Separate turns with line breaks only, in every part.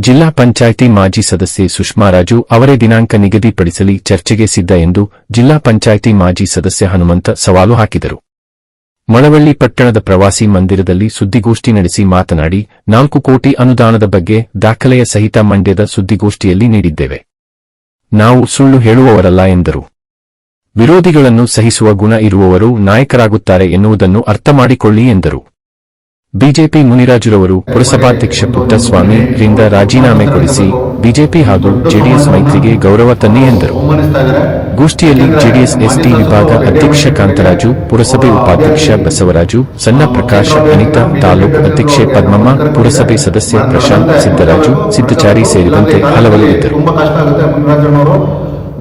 ಜಿಲ್ಲಾ ಪಂಚಾಯಿತಿ ಮಾಜಿ ಸದಸ್ಯೆ ಸುಷ್ಮಾ ರಾಜು ಅವರೇ ದಿನಾಂಕ ನಿಗದಿಪಡಿಸಲಿ ಚರ್ಚೆಗೆ ಸಿದ್ಧ ಎಂದು ಜಿಲ್ಲಾ ಪಂಚಾಯಿತಿ ಮಾಜಿ ಸದಸ್ಯ ಹನುಮಂತ ಸವಾಲು ಹಾಕಿದರು. ಮಳವಳ್ಳಿ ಪಟ್ಟಣದ ಪ್ರವಾಸಿ ಮಂದಿರದಲ್ಲಿ ಸುದ್ದಿಗೋಷ್ಠಿ ನಡೆಸಿ ಮಾತನಾಡಿ, ನಾಲ್ಕು ಕೋಟಿ ಅನುದಾನದ ಬಗ್ಗೆ ದಾಖಲೆಯ ಸಹಿತ ಮಂಡ್ಯದ ಸುದ್ದಿಗೋಷ್ಠಿಯಲ್ಲಿ ನೀಡಿದ್ದೇವೆ. ನಾವು ಸುಳ್ಳು ಹೇಳುವವರಲ್ಲ ಎಂದರು. ವಿರೋಧಿಗಳನ್ನು ಸಹಿಸುವ ಗುಣ ಇರುವವರು ನಾಯಕರಾಗುತ್ತಾರೆ ಎನ್ನುವುದನ್ನು ಅರ್ಥಮಾಡಿಕೊಳ್ಳಿ ಎಂದರು. ಬಿಜೆಪಿ ಮುನಿರಾಜುರವರು ಪುರಸಭಾಧ್ಯಕ್ಷ ಪುಟ್ಟಸ್ವಾಮಿ ರಿಂದ ರಾಜೀನಾಮೆ ಕೊಡಿಸಿ ಬಿಜೆಪಿ ಹಾಗೂ ಜೆಡಿಎಸ್ ಮೈತ್ರಿಗೆ ಗೌರವ ತನ್ನಿ ಎಂದರು. ಗೋಷ್ಠಿಯಲ್ಲಿ ಜೆಡಿಎಸ್ ಎಸ್ಟಿ ವಿಭಾಗ ಅಧ್ಯಕ್ಷ ಕಾಂತರಾಜು, ಪುರಸಭೆ ಉಪಾಧ್ಯಕ್ಷ ಬಸವರಾಜು, ಸಣ್ಣ ಪ್ರಕಾಶ್, ಅನಿತಾ, ತಾಲೂಕು ಅಧ್ಯಕ್ಷೆ ಪದ್ಮಮ್ಮ, ಪುರಸಭೆ ಸದಸ್ಯ ಪ್ರಶಾಂತ್ ಸಿದ್ದರಾಜು ಸಿದ್ದಚಾರಿ ಸೇರಿದಂತೆ ಹಲವರು ಇದ್ದರು.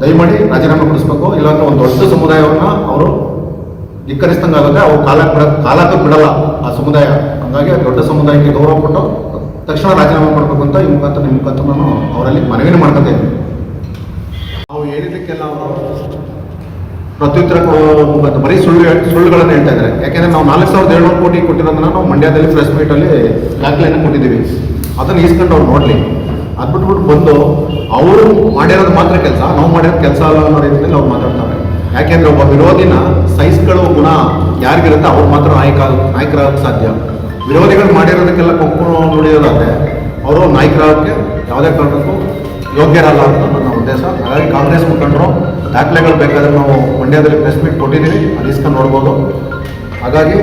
ದಯಮಾಡಿ ರಾಜೀನಾಮೆ ಕೊಡಿಸಬೇಕು. ಒಂದು ದೊಡ್ಡ ಸಮುದಾಯವನ್ನ ಅವರು ಧಿಕ್ಕರಿಸಿದಂಗಾಗುತ್ತೆ ಅವ್ರು ಕಾಲ ಕಾಲಕ್ಕೆ ಬಿಡಲ್ಲ ಆ ಸಮುದಾಯ. ಹಂಗಾಗಿ ಆ ದೊಡ್ಡ ಸಮುದಾಯಕ್ಕೆ ಗೌರವ ಕೊಟ್ಟು ತಕ್ಷಣ ರಾಜೀನಾಮೆ ಮಾಡಬೇಕು ಅಂತ ಈ ಮುಖಾಂತರ ನಿಮ್ಮ ಮುಖಾಂತರ ನಾನು ಅವರಲ್ಲಿ ಮನವಿನ ಮಾಡ್ಕೊತೇನೆ ನಾವು ಹೇಳಿದ್ದಕ್ಕೆಲ್ಲ ಅವರು ಪ್ರತ್ಯುತ್ತರ ಕೊಡೋ ಬರೀ ಸುಳ್ಳು ಸುಳ್ಳುಗಳನ್ನು ಹೇಳ್ತಾ ಇದ್ದಾರೆ. ಯಾಕೆಂದ್ರೆ ನಾವು ನಾಲ್ಕು ಸಾವಿರದ ಏಳ್ನೂರು ಕೋಟಿ ಕೊಟ್ಟಿರೋದನ್ನ ನಾವು ಮಂಡ್ಯದಲ್ಲಿ ಪ್ರೆಸ್ ಮೀಟಲ್ಲಿ ದಾಖಲೆಯನ್ನು ಕೊಟ್ಟಿದ್ದೀವಿ. ಅದನ್ನು ಈಸ್ಕೊಂಡು ಅವ್ರು ನೋಡಲಿ. ಅದು ಬಿಟ್ಬಿಟ್ಟು ಬಂದು ಅವರು ಮಾಡಿರೋದು ಮಾತ್ರ ಕೆಲಸ ನಾವು ಮಾಡಿರೋದು ಕೆಲಸ ಅಲ್ಲ ಅನ್ನೋ ರೀತಿಯಲ್ಲಿ ಅವ್ರು ಮಾತಾಡ್ತಾರೆ. ಯಾಕೆಂದ್ರೆ ಒಬ್ಬ ವಿರೋಧಿನ ಸಹಿಸ್ಕೊಳ್ಳುವ ಗುಣ ಯಾರಿಗಿರುತ್ತೆ, ಅವ್ರು ಮಾತ್ರ ನಾಯಕ ನಾಯಕರಾಗಕ್ಕೆ ಸಾಧ್ಯ. ವಿರೋಧಿಗಳು ಮಾಡಿರೋದಕ್ಕೆಲ್ಲ ಕೊಂಕು ನುಡಿಯೋದಾದ್ರೆ ಅವರು ನಾಯಕರಾಗಕ್ಕೆ ಯಾವುದೇ ಕಾರಣಕ್ಕೂ ಯೋಗ್ಯರಲ್ಲ ಅಂತ ನನ್ನ ಉದ್ದೇಶ. ಹಾಗಾಗಿ ಕಾಂಗ್ರೆಸ್ ಮುಖಂಡರು ದಾಖಲೆಗಳು ಬೇಕಾದ್ರೆ ನಾವು ಮಂಡ್ಯದಲ್ಲಿ ಪ್ರೆಸ್ ಮೀಟ್ ಕೊಟ್ಟಿದ್ದೀವಿ, ಅದು ಇಸ್ಕೊಂಡು ನೋಡ್ಬೋದು. ಹಾಗಾಗಿ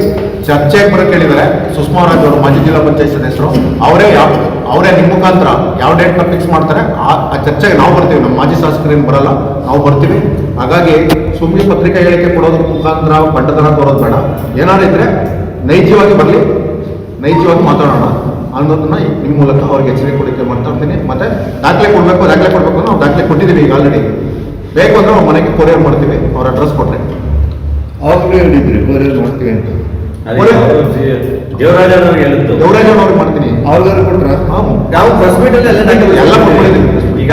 ಚರ್ಚೆಗೆ ಬರೋಕೆ ಕೇಳಿದರೆ. ಸುಷ್ಮಾ ರಾಜ್ ಅವರು ಮಾಜಿ ಜಿಲ್ಲಾ ಪಂಚಾಯತ್ ಸದಸ್ಯರು. ಅವರೇ ಯಾವ, ಅವರೇ ನಿಮ್ಮ ಮುಖಾಂತರ ಯಾವ ಡೇಟ್ನ ಫಿಕ್ಸ್ ಮಾಡ್ತಾರೆ, ಆ ಚರ್ಚೆಗೆ ನಾವು ಬರ್ತೀವಿ. ನಮ್ಮ ಮಾಜಿ ಶಾಸಕರೇನು ಬರಲ್ಲ, ನಾವು ಬರ್ತೀವಿ. ಹಾಗಾಗಿ ಸುಮ್ಮನೆ ಪತ್ರಿಕಾ ಹೇಳಿಕೆ ಕೊಡೋದ್ರ ಮುಖಾಂತರ ಬಡ್ಡತನ ತೋರೋದು ಬೇಡ. ಏನಾರು ಇದ್ರೆ ನೈಜವಾಗಿ ಬರಲಿ, ನೈಜವಾಗಿ ಮಾತಾಡೋಣ ಅನ್ನೋದನ್ನ ನಿಮ್ಮ ಮೂಲಕ ಅವ್ರಿಗೆ ಎಚ್ಚರಿಕೆ ಕೊಡಲಿಕ್ಕೆ ಮಾತಾಡ್ತೀನಿ ಮತ್ತೆ ದಾಖಲೆ ಕೊಡಬೇಕು ದಾಖಲೆ ಕೊಡಬೇಕು ನಾವು ದಾಖಲೆ ಕೊಟ್ಟಿದ್ದೀವಿ ಈಗ ಆಲ್ರೆಡಿ ಬೇಕು ಅಂದ್ರೆ ನಾವು ಮನೆಗೆ ಕೊರಿಯರ್ ಮಾಡ್ತೀವಿ, ಅವ್ರ ಅಡ್ರೆಸ್ ಕೊಟ್ಟರೆ
ಅವ್ರಿಗೆ ಹೇಳಿದ್ರಿ ಕೊರಿಯರ್ ಮಾಡ್ತೀವಿ ಅಂತ.
ಹೇಳಿದ್ದು
ಮಾಡ್ತೀನಿ.
ಅವ್ರಿಗಾರು ಕೊಟ್ರ?
ಹಾಂ
ನಾವು ಪ್ರೆಸ್ ಎಲ್ಲ. ಈಗ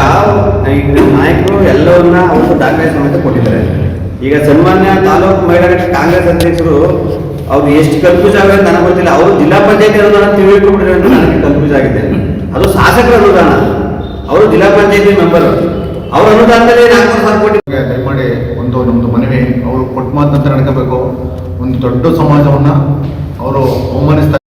ಈಗ ನಾಯಕರು ಎಲ್ಲವನ್ನ ಅವರು ದಾಖಲೆ ಸಮೇತ ಕೊಟ್ಟಿದ್ದಾರೆ. ಈಗ ಸನ್ಮಾನ್ಯ ತಾಲೂಕು ಮಹಿಳಾ ಕಾಂಗ್ರೆಸ್ ಅಧ್ಯಕ್ಷರು ಅವ್ರು ಎಷ್ಟು ಕನ್ಫ್ಯೂಸ್ ಆಗಿದೆ ನನಗೆ ಗೊತ್ತಿಲ್ಲ. ಅವರು ಜಿಲ್ಲಾ ಪಂಚಾಯತಿ ಅನುದಾನ ತಿಳ್ಕೊಂಡ್ಬಿಟ್ರೆ ಅಂತ ನನಗೆ ಕನ್ಫ್ಯೂಸ್ ಆಗಿದೆ. ಅದು ಶಾಸಕರ ಅನುದಾನ. ಅವರು ಜಿಲ್ಲಾ ಪಂಚಾಯತಿ ಮೆಂಬರ್. ಅವ್ರ ಅನುದಾನದಲ್ಲಿ ನಾಲ್ಕು ಸಾವಿರ ಕೋಟಿ
ದಯಮಾಡಿ ಒಂದು ನಮ್ದು ಮನವಿ. ಅವರು ಕೊಟ್ಟ ಮಾತಂತ ನಡ್ಕೋಬೇಕು. ಒಂದು ದೊಡ್ಡ ಸಮಾಜವನ್ನ ಅವರು ಅವಮಾನಿಸ್ತಾ